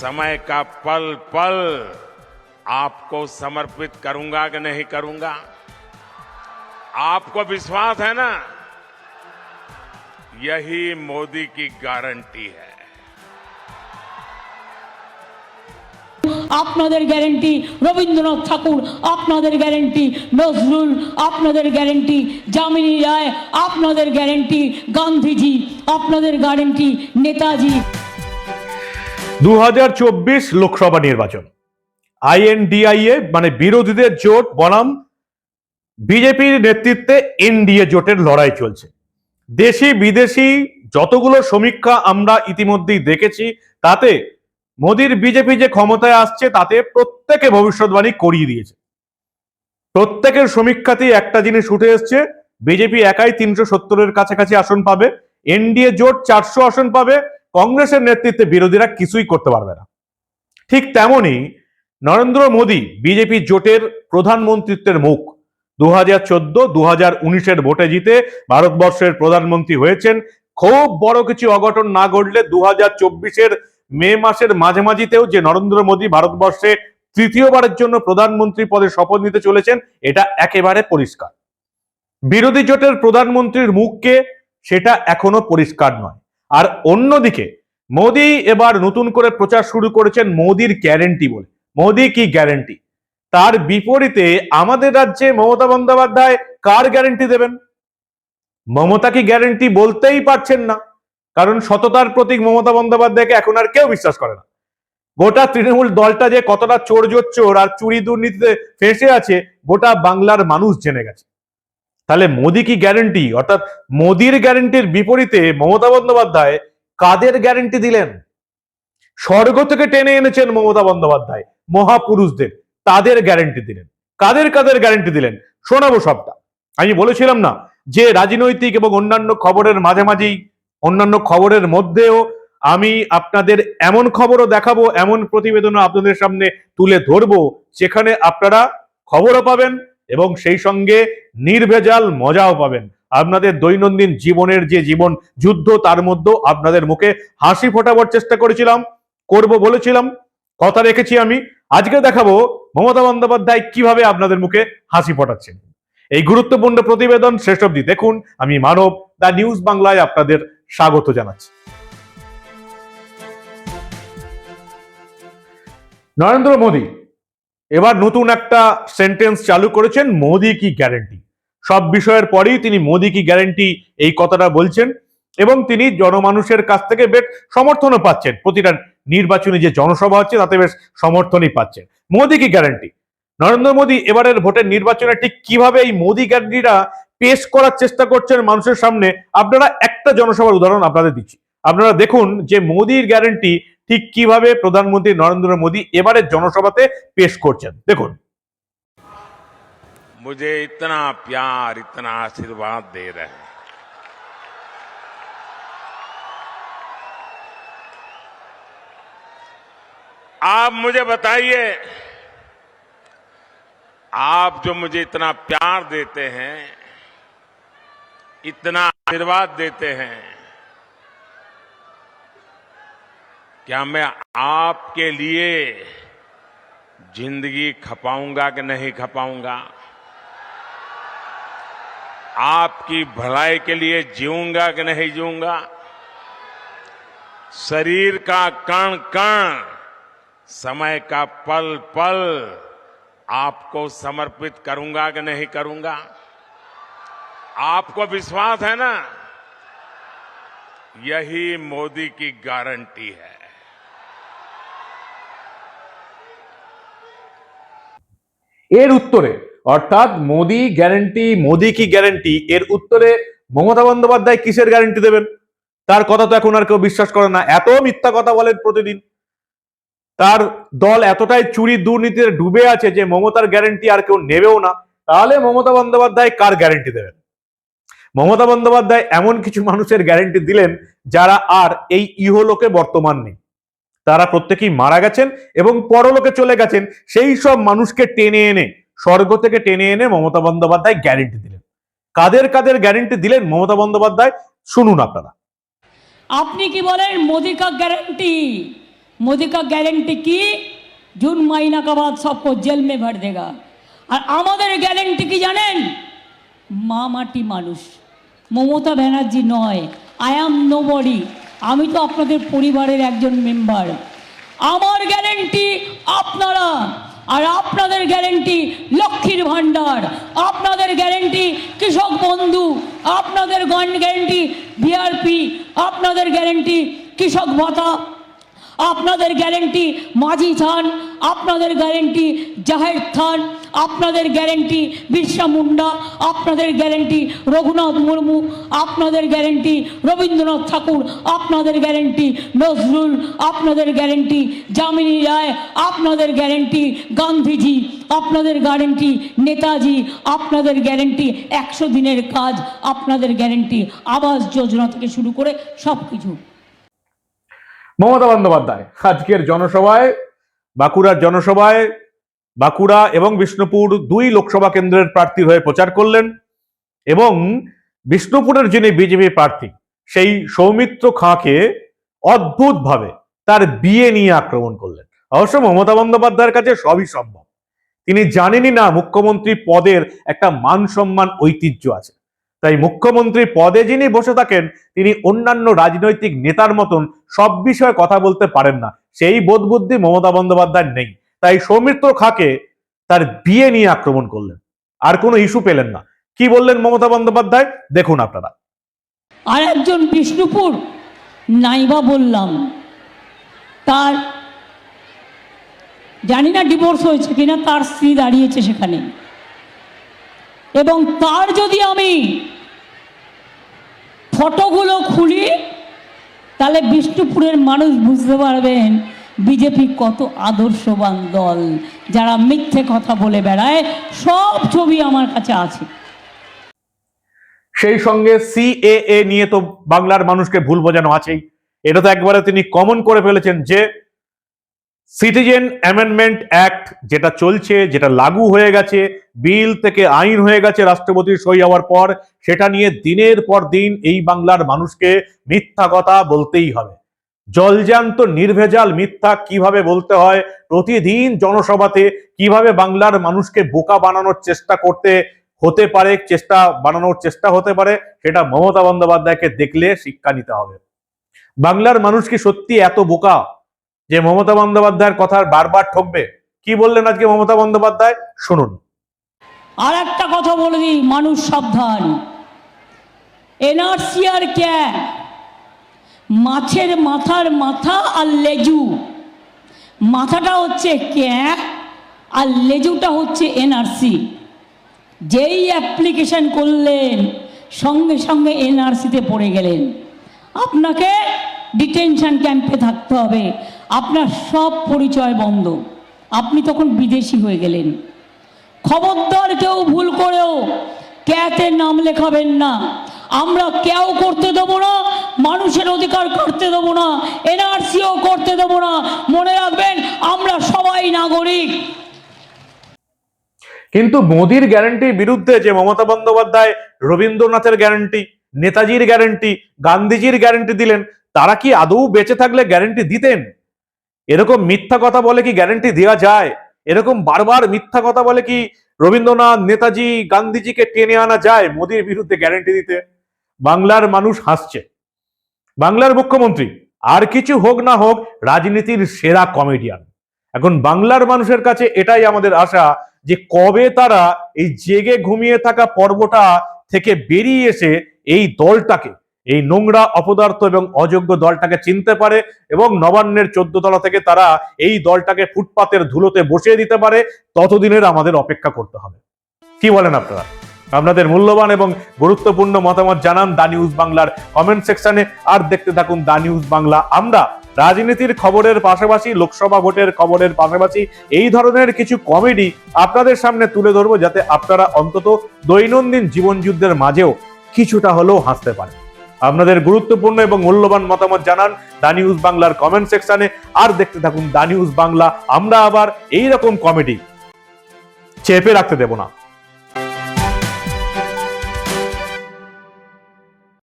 समय का पल पल आपको समर्पित करूंगा कि नहीं करूंगा आपको विश्वास है ना यही मोदी की गारंटी है আপনাদের গ্যারেন্টি রবীন্দ্রনাথ ঠাকুর আপনাদের গ্যারেন্টি নজরুল আপনাদের গ্যারেন্টি যামিনী রায় আপনাদের গ্যারেন্টি গান্ধীজি আপনাদের গ্যারেন্টি নেতাজি দু হাজার চব্বিশ লোকসভা নির্বাচন। আইএনডিআইএ মানে বিরোধীদের জোট, বনাম বিজেপির নেতৃত্বে এনডিএ জোটের লড়াই চলছে। দেশি, বিদেশি যতগুলো সমীক্ষা আমরা ইতিমধ্যেই দেখেছি, তাতে মোদির বিজেপি যে ক্ষমতায় আসছে, তাতে প্রত্যেকে ভবিষ্যৎবাণী করিয়ে দিয়েছে। প্রত্যেকের সমীক্ষাতেই একটা জিনিস উঠে এসছে, বিজেপি একাই তিনশো সত্তরের কাছাকাছি আসন পাবে, এনডিএ জোট চারশো আসন পাবে কংগ্রেসের নেতৃত্বে বিরোধীরা কিছুই করতে পারবে না। ঠিক তেমনি নরেন্দ্র মোদী বিজেপি জোটের প্রধানমন্ত্রিত্বের মুখ। দু হাজার চোদ্দ দু হাজার উনিশের ভোটে জিতে ভারতবর্ষের প্রধানমন্ত্রী হয়েছেন। খুব বড় কিছু অঘটন না ঘটলে দু হাজার চব্বিশের মে মাসের মাঝামাঝিতেও যে নরেন্দ্র মোদী ভারতবর্ষে তৃতীয়বারের জন্য প্রধানমন্ত্রী পদে শপথ নিতে চলেছেন, এটা একেবারে পরিষ্কার। বিরোধী জোটের প্রধানমন্ত্রীর মুখকে সেটা এখনও পরিষ্কার নয়। আর অন্যদিকে মোদী এবার নতুন করে প্রচার শুরু করেছেন মোদির গ্যারেন্টি বলে। মোদি কি গ্যারেন্টি তার বিপরীতে আমাদের রাজ্যে মমতা বন্দ্যোপাধ্যায় কার গ্যারেন্টি দেবেন? মমতা কি গ্যারেন্টি বলতেই পারছেন না। কারণ সততার প্রতীক মমতা বন্দ্যোপাধ্যায়কে এখন আর কেউ বিশ্বাস করে না। গোটা তৃণমূল দলটা যে কতটা চোর চোর আর চুরি দুর্নীতিতে ফেসে আছে, গোটা বাংলার মানুষ জেনে গেছে। তাহলে মোদি কি গ্যারেন্টি অর্থাৎ মোদির গ্যারেন্টির বিপরীতে মমতা বন্দ্যোপাধ্যায় কাদের গ্যারেন্টি দিলেন? স্বর্গ থেকে টেনে এনেছেন মমতা বন্দ্যোপাধ্যায়, মহাপুরুষদের। তাদের গ্যারেন্টি দিলেন। কাদের কাদের গ্যারেন্টি দিলেন? শোনাবো সবটা। আমি বলেছিলাম না যে রাজনৈতিক এবং অন্যান্য খবরের মাঝামাঝি অন্যান্য খবরের মধ্যেও আমি আপনাদের এমন খবরও দেখাবো, এমন প্রতিবেদনও আপনাদের সামনে তুলে ধরবো সেখানে আপনারা খবরও পাবেন এবং সেই সঙ্গে নির্ভেজাল মজাও পাবেন। আপনাদের দৈনন্দিন জীবনের যে জীবন, যুদ্ধ তার মধ্যেও আপনাদের মুখে হাসি ফোটাবার চেষ্টা করেছিলাম, করব বলেছিলাম, কথা রেখেছি আমি। আজকে দেখাবো মমতা বন্দ্যোপাধ্যায় কীভাবে আপনাদের মুখে হাসি ফোটাচ্ছেন। এই গুরুত্বপূর্ণ প্রতিবেদন শেষ অবধি দেখুন। আমি মানব, দা নিউজ বাংলায় আপনাদের স্বাগত জানাচ্ছি। নরেন্দ্র মোদী এবার নতুন একটা সেন্টেন্স চালু করেছেন মোদি কি গ্যারেন্টি সব বিষয়ের পরেই তিনি মোদি কি গ্যারেন্টি এই কথাটা বলছেন এবং তিনি জনমানুষের কাছ থেকে বেশ সমর্থনও পাচ্ছেন। প্রতিটা নির্বাচনী যে জনসভা হচ্ছে, তাতে বেশ সমর্থনই পাচ্ছেন। মোদি কি গ্যারেন্টি নরেন্দ্র মোদী এবারের ভোটের নির্বাচনে ঠিক কীভাবে এই মোদি গ্যারেন্টিটা পেশ করার চেষ্টা করছেন মানুষের সামনে? আপনারা একটা জনসভার উদাহরণ আপনাদের দিচ্ছি। আপনারা দেখুন যে মোদির গ্যারেন্টি ঠিক কিভাবে প্রধানমন্ত্রী নরেন্দ্র মোদী এবারের জনসভাতে পেশ করছেন দেখুন मुझे इतना प्यार इतना आशीर्वाद दे रहे हैं आप मुझे बताइए आप जो मुझे इतना प्यार देते हैं इतना आशीर्वाद देते हैं क्या मैं आपके लिए ज़िंदगी खपाऊँगा कि नहीं खपाऊँगा? आपकी भलाई के लिए जीऊँगा कि नहीं जीऊँगा? शरीर का कण कण, समय का पल पल आपको समर्पित करूँगा कि नहीं करूँगा? आपको विश्वास है ना? यही मोदी की गारंटी है। এর উত্তরে, অর্থাৎ মোদি গ্যারেন্টি মোদি কি গ্যারেন্টি এর উত্তরে মমতা বন্দ্যোপাধ্যায় কিসের গ্যারেন্টি দেবেন? তার কথা তো এখন আর কেউ বিশ্বাস করে না। এত মিথ্যা কথা বলেন প্রতিদিন। তার দল এতটাই চুরি দুর্নীতিতে ডুবে আছে যে মমতার গ্যারেন্টি আর কেউ নেবেও না। তাহলে মমতা বন্দ্যোপাধ্যায় কার গ্যারেন্টি দেবেন? মমতা বন্দ্যোপাধ্যায় এমন কিছু মানুষের গ্যারেন্টি দিলেন যারা আর এই ইহলোকে বর্তমান নেই। তারা প্রত্যেকেই মারা গেছেন এবং পরলোকে চলে গেছেন সেই সব মানুষকে টেনে এনে স্বর্গ থেকে টেনে এনে মমতা বন্দ্যোপাধ্যায় গ্যারেন্টি দিলেন কাদের কাদের গ্যারেন্টি দিলেন মমতা বন্দ্যোপাধ্যায় শুনুন আপনারা আপনি কি বলেন মোদি কা গ্যারেন্টি मोदी का गारंटी की जून महीना के बाद सबको जेल में भर देगा আর আমাদের গ্যারেন্টি কি জানেন মা মাটি মানুষ মমতা ব্যানার্জি নয় আই অ্যাম নো বডি আমি তো আপনাদের পরিবারের একজন মেম্বার। আমার গ্যারেন্টি আপনারা, আর আপনাদের গ্যারেন্টি লক্ষ্মীর ভাণ্ডার। আপনাদের গ্যারেন্টি কৃষক বন্ধু, আপনাদের গ্যারেন্টি বিআরপি আপনাদের গ্যারেন্টি কৃষক ভাতা। আপনাদের গ্যারেন্টি মাঝি থান আপনাদের গ্যারেন্টি জাহের থান আপনাদের গ্যারেন্টি বিরসা মুন্ডা আপনাদের গ্যারেন্টি রঘুনাথ মুর্মু আপনাদের গ্যারেন্টি রবীন্দ্রনাথ ঠাকুর আপনাদের গ্যারেন্টি নজরুল আপনাদের গ্যারেন্টি যামিনী রায় আপনাদের গ্যারেন্টি গান্ধীজি আপনাদের গ্যারেন্টি নেতাজি আপনাদের গ্যারেন্টি একশো দিনের কাজ আপনাদের গ্যারেন্টি আবাস যোজনা থেকে শুরু করে সব কিছু মমতা বন্দ্যোপাধ্যায়, আজকের জনসভায়, বাঁকুড়ার জনসভায়, বাঁকুড়া এবং বিষ্ণুপুর দুই লোকসভা কেন্দ্রের প্রার্থীর হয়ে প্রচার করলেন এবং বিষ্ণুপুরের যিনি বিজেপি প্রার্থী, সেই সৌমিত্র খাঁকে অদ্ভুতভাবে তার বিয়ে নিয়ে আক্রমণ করলেন। অবশ্য মমতা বন্দ্যোপাধ্যায়ের কাছে সবই সম্ভব। তিনি জানেনই না মুখ্যমন্ত্রী পদের একটা মান সম্মান ঐতিহ্য আছে। তাই মুখ্যমন্ত্রী পদে যিনি বসে থাকেন, তিনি অন্যান্য রাজনৈতিক নেতার মতন সব বিষয়ে কথা বলতে পারেন না। সেই বোধ বুদ্ধি মমতা বন্দ্যোপাধ্যায় নেই। তাই সৌমিত্র খাকে তার বিয়ে নিয়ে আক্রমণ করলেন। আর কোনো ইস্যু পেলেন না। কি বললেন মমতা বন্দ্যোপাধ্যায়? দেখুন আপনারা। আর একজন বিষ্ণুপুর নাইবা বললাম। তার, জানি না ডিভোর্স হয়েছে কিনা, তার স্ত্রী দাঁড়িয়েছে সেখানে। এবং তার যদি আমি ফটোগুলো খুলি, তাহলে বিষ্ণুপুরের মানুষ বুঝতে পারবেন, বিজেপি কত আদর্শবান দল। যারা মিথ্যে কথা বলে বেড়ায়, সব ছবি আমার কাছে আছে। সেই সঙ্গে সিএএ নিয়ে তো বাংলার মানুষকে ভুল বোঝানো আছেই। এটা তো একবারে তিনি কমন করে ফেলেছেন যে সিটিজেন অ্যামেন্ডমেন্ট অ্যাক্ট যেটা চলছে, যেটা লাগু হয়ে গেছে, বিল থেকে আইন হয়ে গেছে রাষ্ট্রপতির সই হওয়ার পর, সেটা নিয়ে দিনের পর দিন এই বাংলার মানুষকে মিথ্যা কথা বলতেই হবে। জলজান্ত নির্ভেজাল মিথ্যা কীভাবে বলতে হয়, প্রতিদিন জনসভাতে কীভাবে বাংলার মানুষকে বোকা বানানোর চেষ্টা করতে হতে পারে, চেষ্টা বানানোর চেষ্টা হতে পারে, সেটা মমতা বন্দ্যোপাধ্যায়কে দেখলে শিক্ষা নিতে হবে। বাংলার মানুষ কি সত্যি এত বোকা? যে মমতা বন্দ্যোপাধ্যায়ের কথা বারবার ঠকবে, কি বললেন আজকে মমতা বন্দ্যোপাধ্যায়? শুনুন। আর একটা কথা বলে দিই, মানুষ সাবধান। এনআরসি আর ক্যা মাছের মাথার মাথা আর লেজু। মাথাটা হচ্ছে ক্যা আর লেজুটা হচ্ছে এনআরসি। যেই অ্যাপ্লিকেশন করলেন, সঙ্গে সঙ্গে এনআরসিতে পড়ে গেলেন। আপনাকে ডিটেনশন ক্যাম্পে থাকতে হবে। আপনার সব পরিচয় বন্ধ। আপনি তখন বিদেশি হয়ে গেলেন। খবরদার কেউ ভুল করেও ক্যাতে নাম লেখাবেন না। আমরা কেউ করতে দেবো না, মানুষের অধিকার করতে দেবো না, এনআরসিও করতে দেবো না। মনে রাখবেন, আমরা সবাই নাগরিক। কিন্তু মোদির গ্যারান্টির বিরুদ্ধে যে মমতা বন্দ্যোপাধ্যায়, রবীন্দ্রনাথের গ্যারান্টি নেতাজির গ্যারান্টি গান্ধীজির গ্যারান্টি দিলেন, তারা কি আদৌ বেঁচে থাকলে গ্যারান্টি দিতেন? এরকম মিথ্যা কথা বলে কি গ্যারান্টি দেওয়া যায়? এরকম বারবার মিথ্যা কথা বলে কি রবীন্দ্রনাথ, নেতাজি, গান্ধীজিকে টেনে আনা যায় মোদির বিরুদ্ধে গ্যারান্টি দিতে? বাংলার মানুষ হাসছে। বাংলার মুখ্যমন্ত্রী, আর কিছু হোক না হোক, রাজনীতির সেরা কমেডিয়ান এখন বাংলার মানুষের কাছে এটাই আমাদের আশা যে কবে তারা এই জেগে ঘুমিয়ে থাকা পর্বটা থেকে বেরিয়ে এসে এই দলটাকে এই নোংরা, অপদার্থ এবং অযোগ্য দলটাকে চিনতে পারে এবং নবান্নের চোদ্দ তলা থেকে তারা এই দলটাকে ফুটপাতের ধুলোতে বসিয়ে দিতে পারে, ততদিনের আমাদের অপেক্ষা করতে হবে। কি বলেন আপনারা? আপনাদের মূল্যবান এবং গুরুত্বপূর্ণ মতামত জানান দা নিউজ বাংলার কমেন্ট সেকশনে। আর দেখতে থাকুন দা নিউজ বাংলা। আমরা রাজনীতির খবরের পাশাপাশি, লোকসভা ভোটের খবরের পাশাপাশি এই ধরনের কিছু কমেডি আপনাদের সামনে তুলে ধরবো যাতে আপনারা অন্তত দৈনন্দিন জীবনযুদ্ধের মাঝেও কিছুটা হলেও হাসতে পারেন। আপনাদের গুরুত্বপূর্ণ এবং মূল্যবান মতামত জানান দা নিউজ বাংলার কমেন্ট সেকশনে। আর দেখতে থাকুন দা নিউজ বাংলা। আমরা আবার এইরকম কমেডি চেপে রাখতে দেব না।